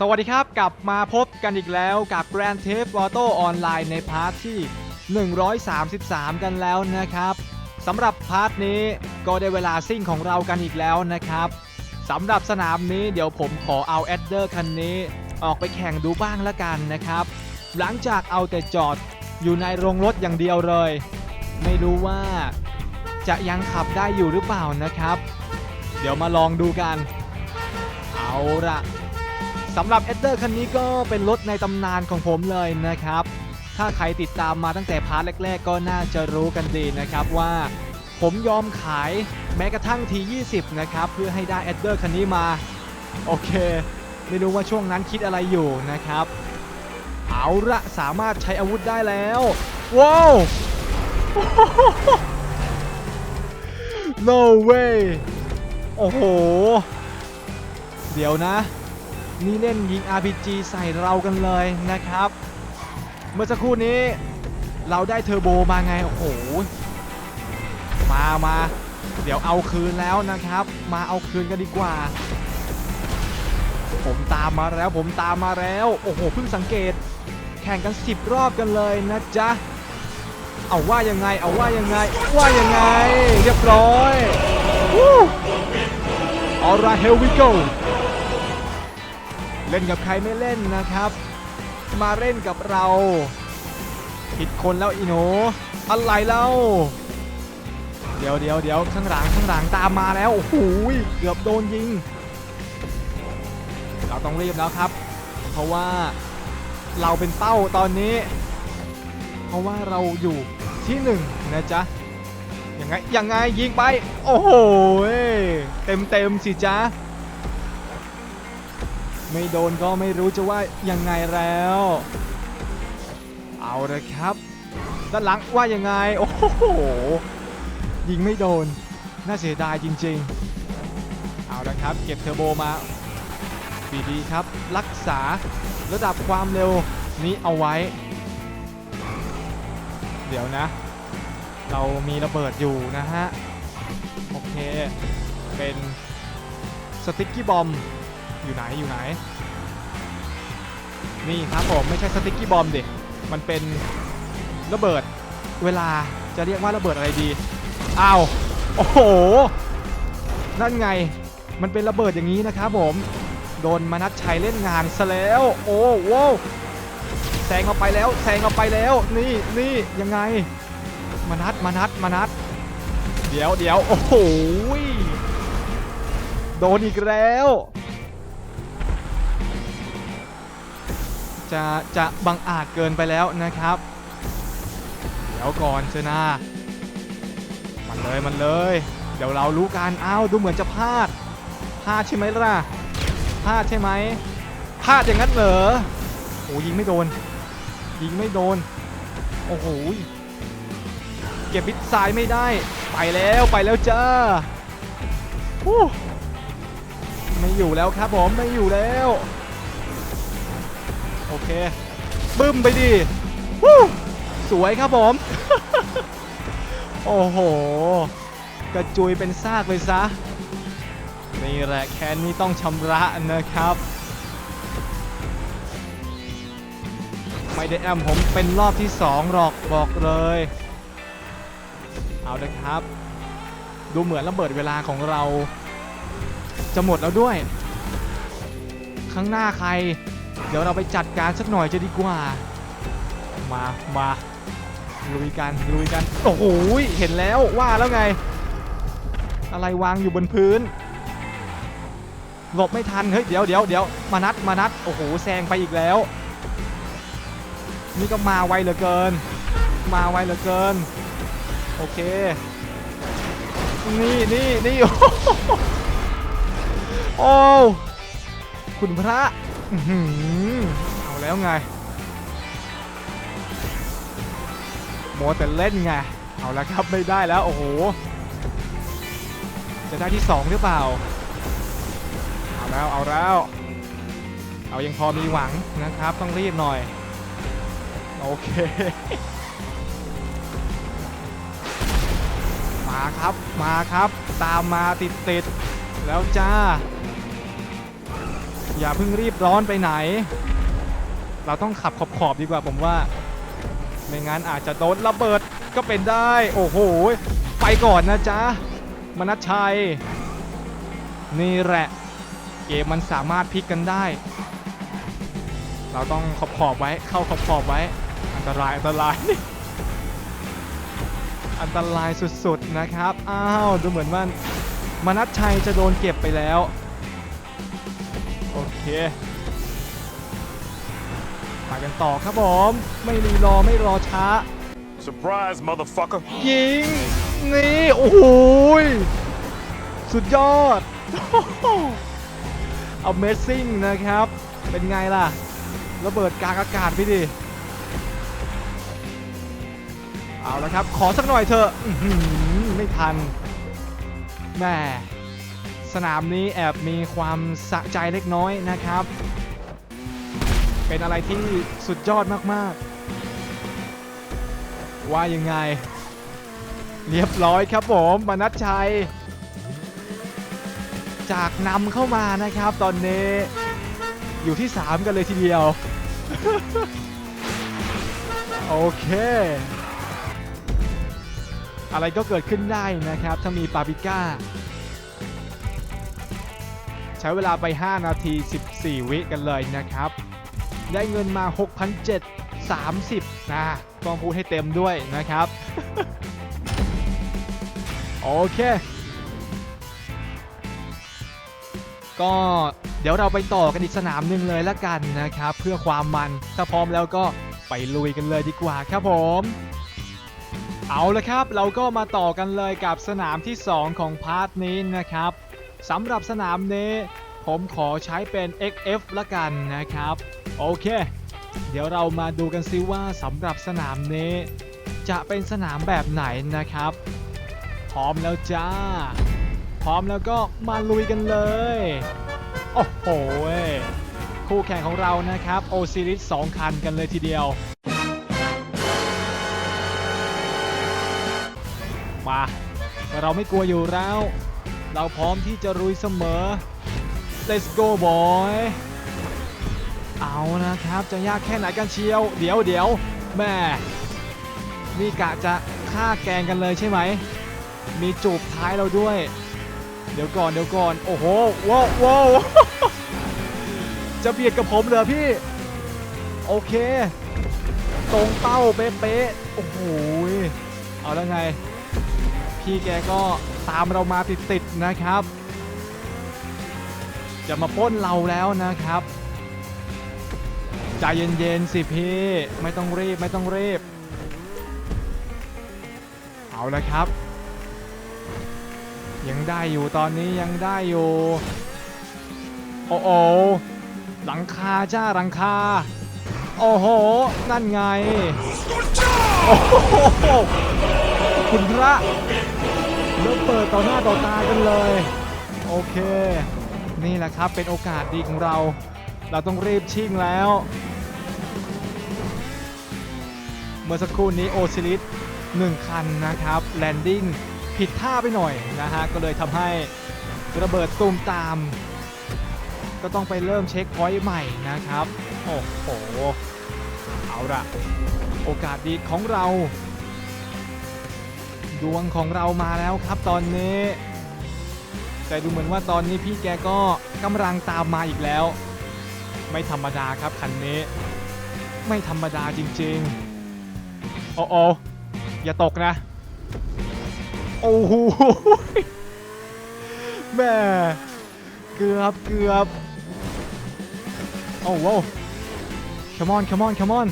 สวัสดีครับกลับมาพบกันอีกแล้วกับ Grand Theft Auto Online ในพาร์ทที่ 133 กันแล้วนะครับสำหรับพาร์ทนี้ก็ได้เวลาซิ่งของเรากันอีกแล้วนะครับสำหรับสนามนี้เดี๋ยวผมขอเอาแอดเดอร์คันนี้ออกไปแข่งดูบ้างละกันนะครับ หลังจากเอาแต่จอดอยู่ในโรงรถอย่างเดียวเลย ไม่รู้ว่าจะยังขับได้อยู่หรือเปล่านะครับ เดี๋ยวมาลองดูกัน เอาละ สำหรับเอเดอร์คันนี้ก็เป็นรถในตำนานของผมเลยนะครับ ถ้าใครติดตามมาตั้งแต่พาร์ทแรก ๆ ก็น่าจะรู้กันดีนะครับว่า ผมยอมขายแม้กระทั่งที20 นะครับ เพื่อให้ได้เอเดอร์คันนี้มา โอเค ไม่รู้ว่าช่วงนั้นคิดอะไรอยู่นะครับ เอาละสามารถใช้อาวุธได้แล้วว้าว no way โอ้โห เดี๋ยวนะ นี่เล่นยิง RPG ใส่เรากันเลยนะครับ เมื่อสักครู่นี้เราได้เทอร์โบมาไง โอ้โห มามา เดี๋ยวเอาคืนแล้วนะครับ มาเอาคืนกันดีกว่า ผมตามมาแล้วผมตามมาแล้ว โอ้โห เพิ่งสังเกต แข่งกัน 10 รอบกันเลยนะจ๊ะ เอาว่ายังไง เอาว่ายังไง ว่ายังไง เรียบร้อย Alright here we go เล่นกับใครไม่เล่นนะครับ มาเล่นกับเรา ผิดคนแล้วอีโนอะไรเล่าเดี๋ยวเดี๋ยวเดี๋ยวข้างหลังข้างหลังตามมาแล้วโอ้โหเกือบโดนยิง เราต้องรีบแล้วครับ เพราะว่าเราเป็นเป้าตอนนี้ เพราะว่าเราอยู่ที่หนึ่งนะจ๊ะยังไงยังไงยิงไป โอ้โหเต็มเต็มสิจ๊ะ ไม่โดนก็ไม่รู้จะว่ายังไงแล้ว เอาลยครับ ด้านหลังว่ายังไง โอ้โห ยิงไม่โดน น่าเสียดายจริงๆ เอาละครับ เก็บเทอร์โบมาดีๆครับ รักษาระดับความเร็วนี้เอาไว้ เดี๋ยวนะ เรามีระเบิดอยู่นะฮะ โอเค เป็นสติ๊กกี้บอม อยู่ไหนอยู่ไหน นี่ครับผมไม่ใช่สติ๊กกี้บอมเด็กมันเป็นระเบิดเวลาจะเรียกว่าระเบิดอะไรดี อ้าว โอ้โห นั่นไง มันเป็นระเบิดอย่างนี้นะครับผม โดนมนัดชัยเล่นงานซะแล้ว โอ้โว้แซงเอาไปแล้วแซงเอาไปแล้ว นี่นี่ยังไงมนัดมนัดมนัด เดี๋ยวเดี๋ยวโอ้โห โดนอีกแล้ว จะจะบังอาจเกินไปแล้วนะครับเดี๋ยวก่อนเชนะมันเลยมันเลย เดี๋ยวเรารู้กันอ้าวดูเหมือนจะพลาดพลาดใช่ไหมล่ะพลาดใช่ไหมพลาดอย่างนั้นเหรอโอ้ยิงไม่โดน ยิงไม่โดนโอ้โหเก็บบิดซ้ายไม่ได้ ไปแล้วไปแล้วจ้าไม่อยู่แล้วครับผมไม่อยู่แล้ว อเค บึ้มไปดิฮู้สวยครับผม โอ้โห กระจุยเป็นซากเลยซะ นี่แหละแคนนี้ต้องชำระนะครับ ไม่ได้แอมผมเป็นรอบที่สองหรอกบอกเลย เอาละครับ ดูเหมือนระเบิดเวลาของเรา จะหมดแล้วด้วย ข้างหน้าใคร เดี๋ยวเราไปจัดการสักหน่อยจะดีกว่า มามาลุยกันลุยกันโอ้โหเห็นแล้วว่าแล้วไง อะไรวางอยู่บนพื้นหลบไม่ทันเฮ้ยเดี๋ยวเดี๋ยวเดี๋ยวมานัดมานัดโอ้โหแซงไปอีกแล้ว นี่ก็มาไวเหลือเกิน มาไวเหลือเกิน โอเค นี่นี่นี่โอ้คุณพระ เอาแล้วไงโมแต่เล่นไง เอาแล้วครับไม่ได้แล้ว โอ้โห จะได้ที่ 2 หรือเปล่า เอาแล้วเอาแล้ว เอายังพอมีหวังนะครับ ต้องรีบหน่อย โอเค มาครับมาครับ ตามมาติดติดแล้วจ้า อย่าเพิ่งรีบร้อนไปไหน เราต้องขับขอบขอบๆดีกว่าผมว่า ไม่งั้นอาจจะโดนระเบิดก็เป็นได้ โอ้โห ไปก่อนนะจ๊ะ มนัชชัย นี่แหละ เกมมันสามารถพลิกกันได้ เราต้องขอบขอบๆไว้ เข้าขอบขอบๆไว้ อันตรายอันตราย อันตรายสุดๆนะครับ อ้าว ดูเหมือนว่า มนัชชัยจะโดนเก็บไปแล้ว โอเคไปกันต่อครับผมไม่รีรอไม่รอช้า Surprise, motherfucker. ยิง นี่ โอ้โหยสุดยอด Amazing นะครับ เป็นไงล่ะ ระเบิดกลางอากาศไปดิ เอาละครับ ขอสักหน่อยเถอะอื้อหือไม่ทันแหม่ สนามนี้แอบมีความสะใจเล็กน้อยนะครับ เป็นอะไรที่สุดยอดมากๆ ว่ายังไง เรียบร้อยครับผมมนัชชัย จากนำเข้ามานะครับตอนนี้อยู่ที่ 3 กันเลยทีเดียว โอเค อะไรก็เกิดขึ้นได้นะครับ ถ้ามีปาปิก้า ช้เวลาไป 5 นาที 14 วิกันเลยนะครับ ได้เงินมา 6,730นะต้องพูดให้เต็มด้วยนะครับ โอเค ก็เดี๋ยวเราไปต่อกันอีกสนามหนึ่งเลยละกันนะครับ เพื่อความมันถ้าพร้อมแล้วก็ไปลุยกันเลยดีกว่าครับผมเอาละครับ เราก็มาต่อกันเลยกับสนามที่ 2 ของพาร์ทนี้นะครับ สำหรับสนามนี้ ผมขอใช้เป็น XF ละกันนะครับ โอเค เดี๋ยวเรามาดูกันซิว่าสำหรับสนามนี้ จะเป็นสนามแบบไหนนะครับ พร้อมแล้วจ้า พร้อมแล้วก็มาลุยกันเลย โอ้โห คู่แข่งของเรานะครับโอซิริส2คันกันเลยทีเดียวมาเราไม่กลัวอยู่แล้ว เราพร้อมที่จะลุยเสมอ Let's go boy เอานะครับ จะยากแค่ไหนกันเชียว เดี๋ยวเดี๋ยวแม่นี่กะจะฆ่าแกงกันเลยใช่ไหม มีจูบท้ายเราด้วย เดี๋ยวก่อนเดี๋ยวก่อน โอ้โหว้าวว้าวจะเบียดกับผมเหรอพี่ โอเค ตรงเป้าเป๊ะๆโอ้โหเอาแล้วไง พี่แกก็ตามเรามาติดๆนะครับ จะมาป้นเราแล้วนะครับใจเย็นๆสิพี่ไม่ต้องรีบไม่ต้องรีบ เอาละครับ ยังได้อยู่ตอนนี้ยังได้อยู่ โอ้โอหลังคาจ้าหลังคา โอ้โห นั่นไง โอ้โหคุณพระ เริ่มเปิดต่อหน้าต่อตากันเลย โอเค นี่แหละครับเป็นโอกาสดีของเรา เราต้องรีบชิ่งแล้ว เมื่อสักครู่นี้โอซิลิสหนึ่งคันนะครับแลนดิ้งผิดท่าไปหน่อยนะฮะ ก็เลยทำให้ระเบิดตูมตาม ก็ต้องไปเริ่มเช็คพอยต์ใหม่นะครับ โอ้โห เอาละโอกาสดีของเรา ดวงของเรามาแล้วครับตอนนี้ แต่ดูเหมือนว่าตอนนี้พี่แกก็กำลังตามมาอีกแล้ว ไม่ธรรมดาครับคันนี้ ไม่ธรรมดาจริงๆ โอ้โออย่าตกนะ โอ้โหแม่เกือบเกือบโอ้โห come on come on come on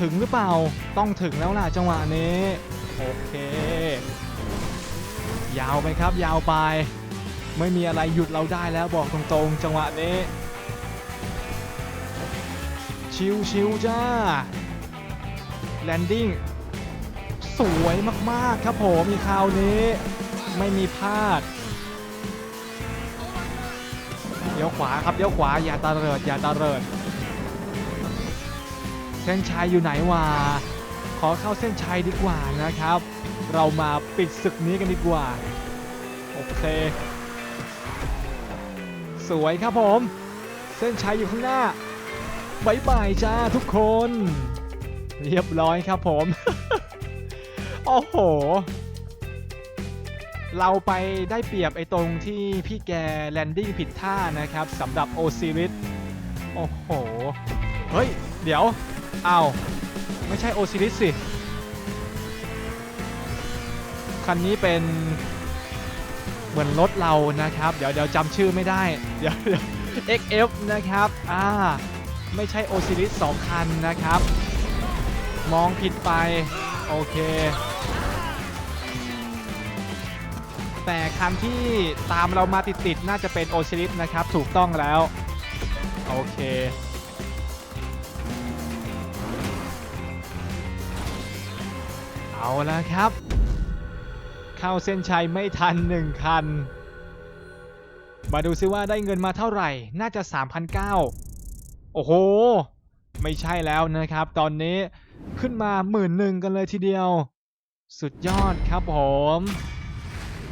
ถึงหรือเปล่าต้องถึงแล้วล่ะจังหวะนี้ โอเค ยาวไปครับยาวไป ไม่มีอะไรหยุดเราได้แล้วบอกตรงๆ จังหวะนี้ ชิวๆจ้าแลนดิ้งสวยมากๆครับผมมีคราวนี้ ไม่มีพลาดเดี๋ยวขวาครับเดี๋ยวขวาอย่าตาเริดอย่าตาเริด เส้นชัยอยู่ไหนวะขอเข้าเส้นชัยดีกว่านะครับ เรามาปิดศึกนี้กันดีกว่า โอเค สวยครับผม เส้นชัยอยู่ข้างหน้าบายบายจ้าทุกคน เรียบร้อยครับผม โอ้โห เราไปได้เปรียบไอ้ตรงที่พี่แกแลนดิ้งผิดท่านะครับสำหรับโอซิริสโอ้โห เฮ้ย เดี๋ยว เอาวไม่ใช่โอซิริสสิ คันนี้เป็นเหมือนรถเรานะครับ เดี๋ยวเดี๋ยวจำชื่อไม่ได้ เดี๋ยวเดี๋ยว XF นะครับ อ่า ไม่ใช่โอซิริส2คันนะครับ มองผิดไป โอเค แต่คันที่ตามเรามาติดๆ น่าจะเป็นโอซิริสนะครับ ถูกต้องแล้ว โอเค เอาละครับ เข้าเส้นชัยไม่ทันหนึ่งคัน มาดูซิว่าได้เงินมาเท่าไหร่ น่าจะ3,900โอ้โห ไม่ใช่แล้วนะครับ ตอนนี้ขึ้นมาหมื่นหนึ่งกันเลยทีเดียว สุดยอดครับผม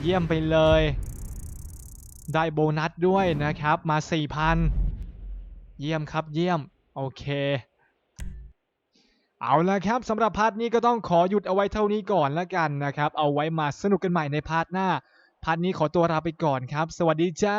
เยี่ยมไปเลย ได้โบนัสด้วยนะครับมา 4,000 เยี่ยมครับเยี่ยม โอเค เอาละครับสำหรับพาร์ทนี้ก็ต้องขอหยุดเอาไว้เท่านี้ก่อนละกันนะครับ เอาไว้มาสนุกกันใหม่ในพาร์ทหน้า พาร์ทนี้ขอตัวลาไปก่อนครับ สวัสดีจ้า